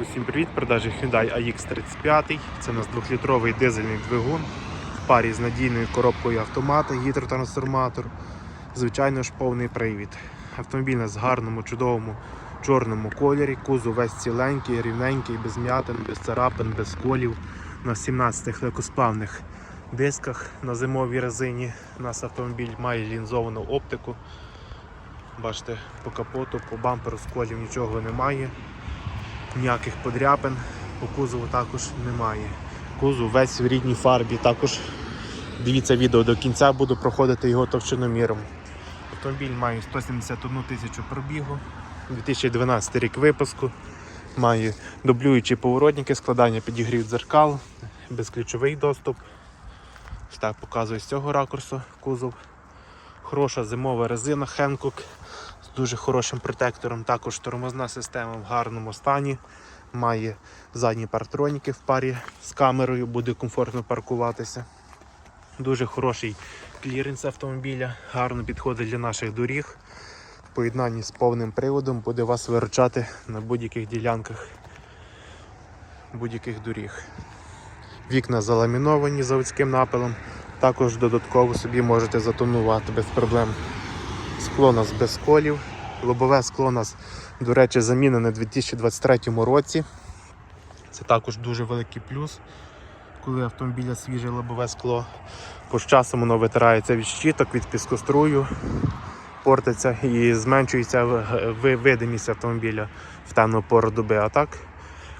Усім привіт, продажі Hyundai AX35. Це у нас 2-літровий дизельний двигун в парі з надійною коробкою автомата, гідротрансформатор. Звичайно ж повний привід. Автомобіль нас в гарному, чудовому чорному кольорі. Кузов весь ціленький, рівненький, без м'ятин, без царапин, без колів. На 17 легкосплавних дисках на зимовій резині. У нас автомобіль має лінзовану оптику. Бачите, по капоту, по бамперу сколів нічого немає ніяких подряпин по кузову також немає. Кузов весь в рідній фарбі. Також дивіться відео до кінця, буду проходити його товщиноміром. Автомобіль має 171 тисячу пробігу, 2012 рік випуску, має дублюючі поворотники, складання підігрів дзеркал, безключовий доступ. Ось так показую з цього ракурсу кузов. Хороша зимова резина Хенкок дуже хорошим протектором. Також тормозна система в гарному стані. Має задні партроніки в парі з камерою, буде комфортно паркуватися. Дуже хороший кліренс автомобіля, гарно підходить для наших доріг. В поєднанні з повним приводом буде вас виручати на будь-яких ділянках будь-яких доріг. Вікна заламіновані заводським напилом. Також додатково собі можете затонувати без проблем. Скло у нас без колів. Лобове скло у нас, до речі, замінене у 2023 році. Це також дуже великий плюс, коли автомобіля свіже лобове скло. Бо з часом воно витирається від щиток, від піскострую, портиться і зменшується видимість автомобіля в темну пору доби. А так,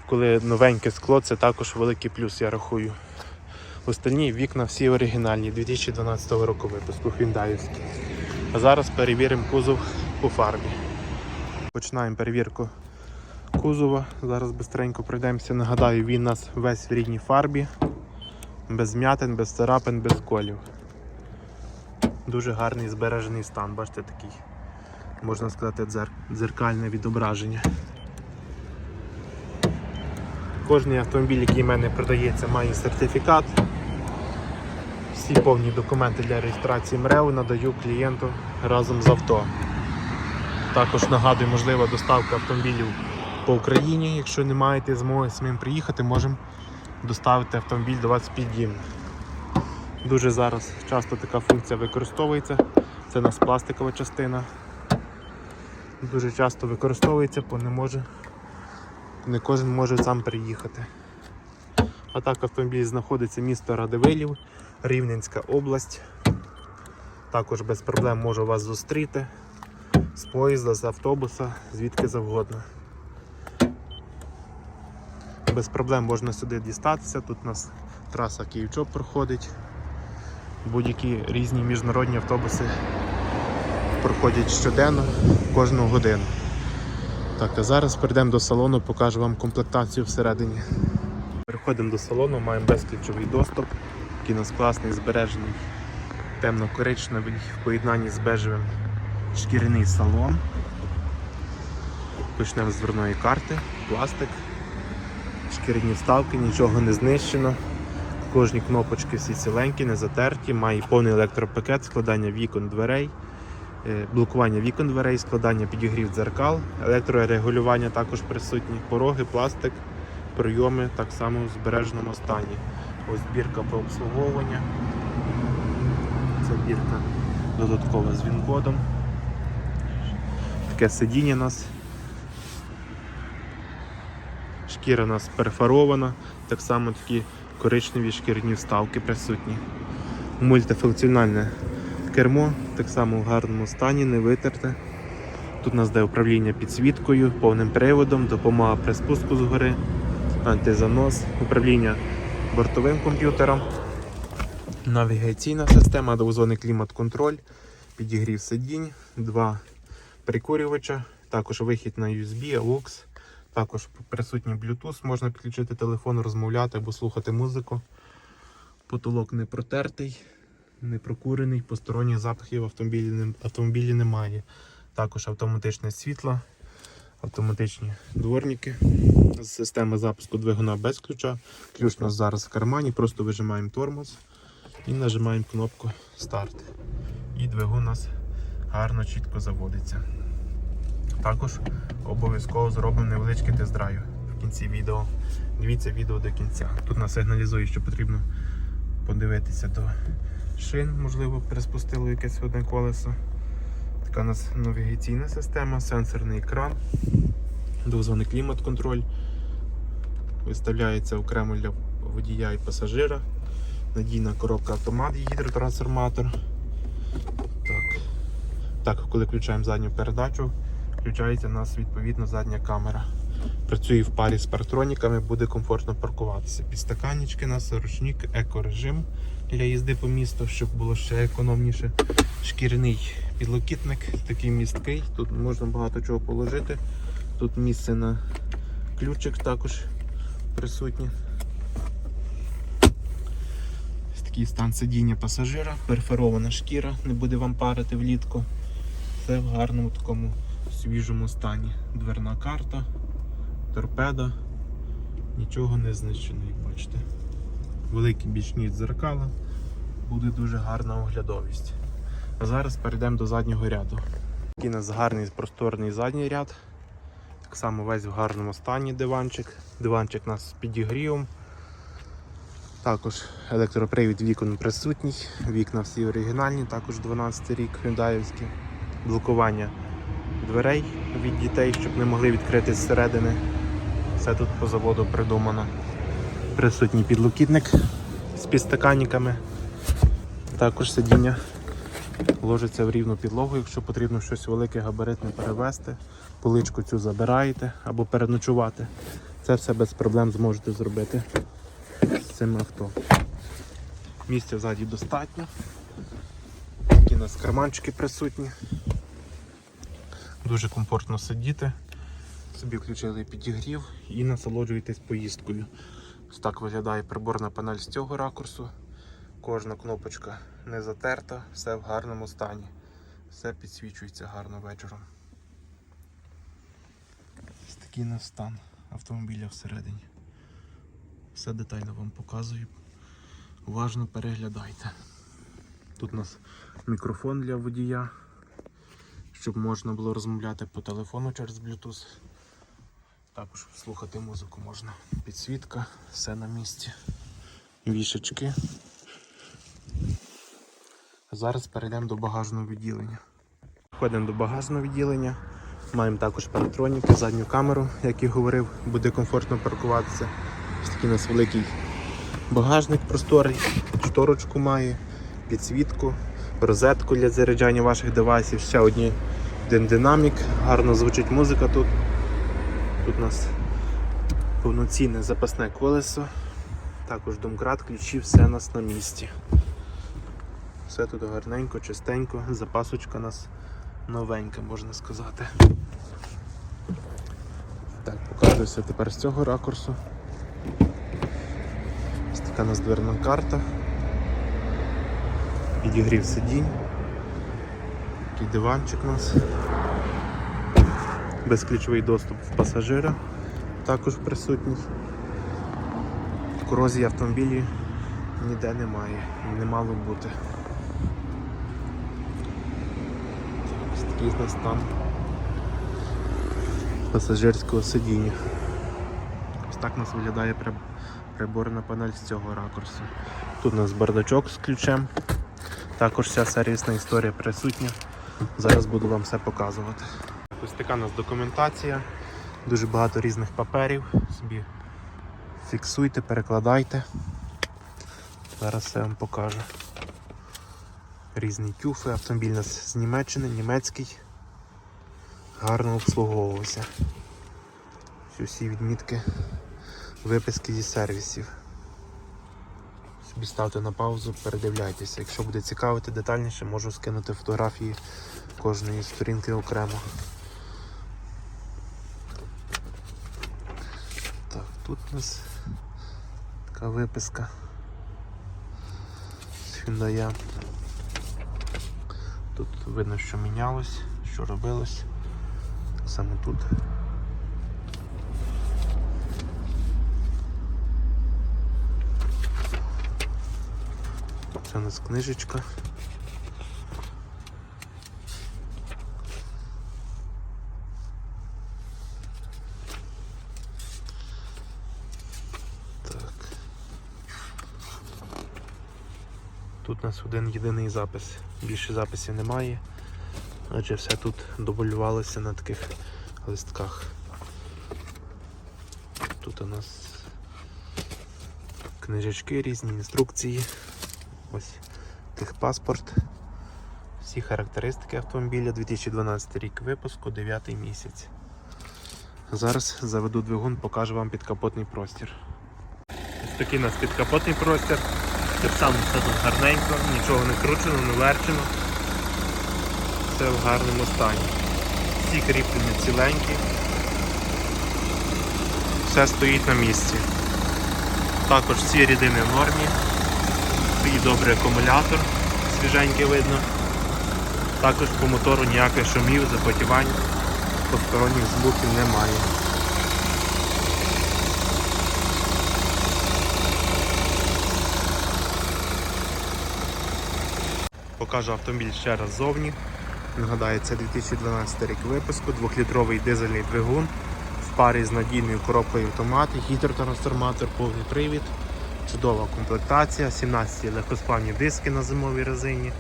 коли новеньке скло, це також великий плюс, я рахую. Остальні вікна всі оригінальні 2012 року випуску Hyundai'ські. А зараз перевіримо кузов по фарбі. Починаємо перевірку кузова. Зараз швидко пройдемося. Нагадаю, він у нас весь в рідній фарбі, без м'ятин, без царапин, без колів. Дуже гарний збережений стан, бачите такий, можна сказати, дзер... дзеркальне відображення. Кожний автомобіль, який в мене продається, має сертифікат. Всі повні документи для реєстрації МРЕО надаю клієнту разом з авто. Також нагадую, можлива доставка автомобілів по Україні. Якщо не маєте змоги самим приїхати, можемо доставити автомобіль до вас під дім. Дуже зараз часто така функція використовується. Це у нас пластикова частина. Дуже часто використовується, бо не може, не кожен може сам приїхати. А так автомобіль знаходиться місто Радивилів, Рівненська область. Також без проблем можу вас зустріти з поїзда, з автобуса, звідки завгодно. Без проблем можна сюди дістатися. Тут у нас траса Київчоп проходить. Будь-які різні міжнародні автобуси проходять щоденно, кожну годину. Так, а зараз перейдемо до салону, покажу вам комплектацію всередині. Переходимо до салону, маємо безключовий доступ, який у нас класний, збережений, темно-коричневий в поєднанні з бежевим шкіряний салон. Почнемо з дверної карти, пластик, шкіряні вставки, нічого не знищено. Кожні кнопочки всі ціленькі, не затерті, має повний електропакет, складання вікон дверей, е, блокування вікон дверей, складання підігрів дзеркал, електрорегулювання також присутні, пороги, пластик, прийоми так само в збереженому стані. Ось бірка по обслуговування. Це бірка додаткова з він-кодом. Таке сидіння у нас. Шкіра у нас перфорована, так само такі коричневі шкірні вставки присутні. Мультифункціональне кермо, так само в гарному стані, не витерте. Тут у нас де управління підсвіткою, повним приводом, допомога при спуску згори, антизанос, управління бортовим комп'ютером, навігаційна система, двозонний клімат-контроль, підігрів сидінь, два прикурювача, також вихід на USB, AUX, також присутній Bluetooth, можна підключити телефон, розмовляти або слухати музику. Потолок не протертий, не прокурений, посторонніх запахів в автомобілі, автомобілі немає. Також автоматичне світло, автоматичні дворники, система запуску двигуна без ключа. Ключ у нас зараз в кармані, просто вижимаємо тормоз і нажимаємо кнопку старт. І двигун у нас гарно чітко заводиться. Також обов'язково зробимо невеличкий тест-драйв в кінці відео. Дивіться відео до кінця. Тут нас сигналізує, що потрібно подивитися до шин, можливо, приспустило якесь одне колесо. Така у нас навігаційна система, сенсорний екран, двозваний клімат-контроль. Виставляється окремо для водія і пасажира. Надійна коробка автомат, гідротрансформатор. Так. так, коли включаємо задню передачу, включається у нас відповідно задня камера. Працює в парі з парктроніками, буде комфортно паркуватися. Підстаканнички у нас, ручник, екорежим для їзди по місту, щоб було ще економніше. Шкіряний підлокітник, такий місткий. Тут можна багато чого положити. Тут місце на ключик також присутнє. Такий стан сидіння пасажира, перфорована шкіра, не буде вам парити влітку. Все в гарному такому свіжому стані. Дверна карта, торпеда, нічого не знищено, як бачите. Великі бічні дзеркала, буде дуже гарна оглядовість. А зараз перейдемо до заднього ряду. Такий у нас гарний просторний задній ряд. Так само весь в гарному стані диванчик. Диванчик у нас з підігрівом. Також електропривід вікон присутній, вікна всі оригінальні, також 12 рік Hyundai'івські. Блокування дверей від дітей, щоб не могли відкрити зсередини. Все тут по заводу придумано. Присутній підлокітник з підстаканниками. Також сидіння ложиться в рівну підлогу, якщо потрібно щось велике габаритне перевезти, поличку цю забираєте або переночувати. Це все без проблем зможете зробити з цим авто. Місця ззаді достатньо. Такі у нас карманчики присутні. Дуже комфортно сидіти. Собі включили підігрів і насолоджуєтесь поїздкою. Ось так виглядає приборна панель з цього ракурсу. Кожна кнопочка не затерта, все в гарному стані. Все підсвічується гарно вечором. Ось такий у нас стан автомобіля всередині. Все детально вам показую. Уважно переглядайте. Тут у нас мікрофон для водія, щоб можна було розмовляти по телефону через Bluetooth. Також слухати музику можна. Підсвітка, все на місці. Вішечки. Зараз перейдемо до багажного відділення. Входимо до багажного відділення. Маємо також паратроніки, задню камеру, як і говорив, буде комфортно паркуватися. Ось такий у нас великий багажник просторий, шторочку має, підсвітку, розетку для заряджання ваших девайсів, ще одні, один динамік, гарно звучить музика тут. Тут у нас повноцінне запасне колесо, також домкрат, ключі, все у нас на місці. Все тут гарненько, чистенько, запасочка у нас новенька, можна сказати. Так, показуюся тепер з цього ракурсу. Ось така у нас дверна карта. Підігрів сидінь. Такий диванчик у нас. Безключовий доступ в пасажира також присутній. Корозії автомобілі ніде немає, не мало бути. Нас стан пасажирського сидіння. Ось так у нас виглядає приборна панель з цього ракурсу. Тут у нас бардачок з ключем. Також вся сервісна історія присутня. Зараз буду вам все показувати. Ось така у нас документація, дуже багато різних паперів. Собі фіксуйте, перекладайте. Зараз все вам покажу. Різні тюфи, автомобіль нас з Німеччини, німецький. Гарно обслуговувався. Усі відмітки, виписки зі сервісів. Собі ставте на паузу, передивляйтеся. Якщо буде цікавити детальніше, можу скинути фотографії кожної сторінки окремо. Так, тут у нас така виписка з Hyundai. Тут видно, що мінялось, що робилось. саме тут. Це у нас книжечка. Тут у нас один єдиний запис. Більше записів немає. Адже все тут дублювалося на таких листках. Тут у нас книжечки, різні інструкції. Ось техпаспорт. Всі характеристики автомобіля 2012 рік випуску, 9 місяць. Зараз заведу двигун, покажу вам підкапотний простір. Ось такий у нас підкапотний простір. Так само все тут гарненько, нічого не кручено, не верчено. Все в гарному стані. Всі кріплення ціленькі. Все стоїть на місці. Також всі рідини в нормі. Стоїть добрий акумулятор, свіженький видно. Також по мотору ніяких шумів, запотівань, посторонніх звуків немає. Покажу автомобіль ще раз ззовні. Нагадаю, це 2012 рік випуску, 2-літровий дизельний двигун в парі з надійною коробкою автомат, гідротрансформатор, повний привід, чудова комплектація, 17 легкосплавні диски на зимовій резині,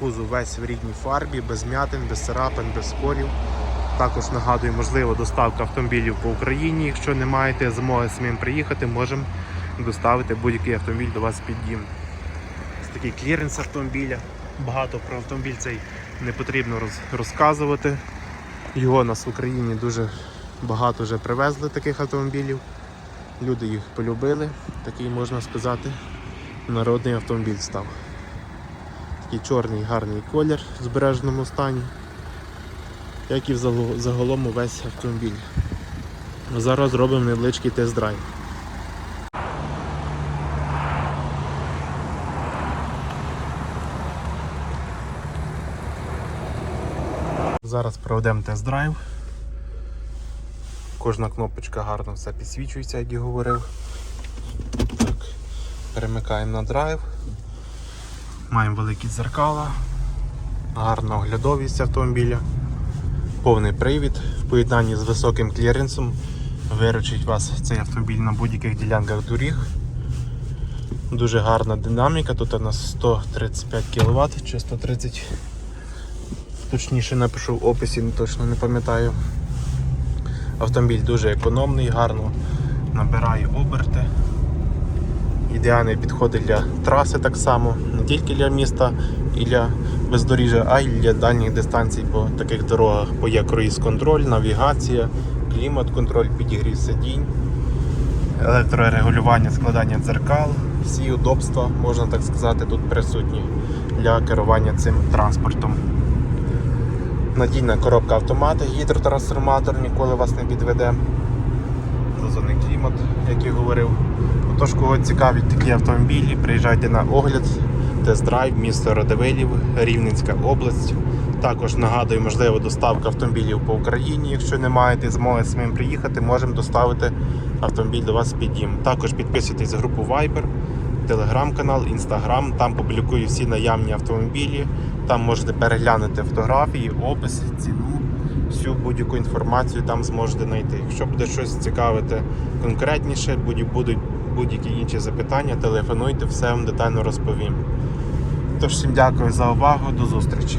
кузов весь в рідній фарбі, без м'ятин, без царапин, без сколів. Також нагадую, можливо, доставка автомобілів по Україні. Якщо не маєте змоги самим приїхати, можемо доставити будь-який автомобіль до вас під дім. Ось такий кліренс автомобіля. Багато про автомобіль цей не потрібно роз- розказувати. Його нас в Україні дуже багато вже привезли таких автомобілів. Люди їх полюбили. Такий, можна сказати, народний автомобіль став. Такий чорний гарний колір в збереженому стані, як і загалом увесь автомобіль. Зараз робимо невеличкий тест-драйв. Зараз проведемо тест-драйв. Кожна кнопочка гарно все підсвічується, як і говорив. Так, перемикаємо на драйв. Маємо великі дзеркала, гарна оглядовість автомобіля, повний привід в поєднанні з високим кліренсом. Виручить вас цей автомобіль на будь-яких ділянках доріг. Дуже гарна динаміка, тут у нас 135 кВт чи 130 Точніше напишу в описі, точно не пам'ятаю. Автомобіль дуже економний, гарно набирає оберти. Ідеально підходить для траси так само, не тільки для міста і для бездоріжжя, а й для дальніх дистанцій по таких дорогах, бо є круїз-контроль, навігація, клімат-контроль, підігрів сидінь, електрорегулювання, складання дзеркал, всі удобства, можна так сказати, тут присутні для керування цим транспортом. Надійна коробка автомата, гідротрансформатор ніколи вас не підведе. Дозорний клімат, як я говорив. Отож, кого цікавить такі автомобілі, приїжджайте на огляд, тест-драйв, місто Радивилів, Рівненська область. Також нагадую, можливо, доставка автомобілів по Україні. Якщо не маєте змоги самим приїхати, можемо доставити автомобіль до вас під дім. Також підписуйтесь на групу Viber, телеграм-канал, інстаграм. Там публікую всі наявні автомобілі. Там можете переглянути фотографії, опис, ціну, всю будь-яку інформацію там зможете знайти. Якщо буде щось цікавити конкретніше, будуть будь-які інші запитання, телефонуйте, все вам детально розповім. Тож всім дякую за увагу, до зустрічі.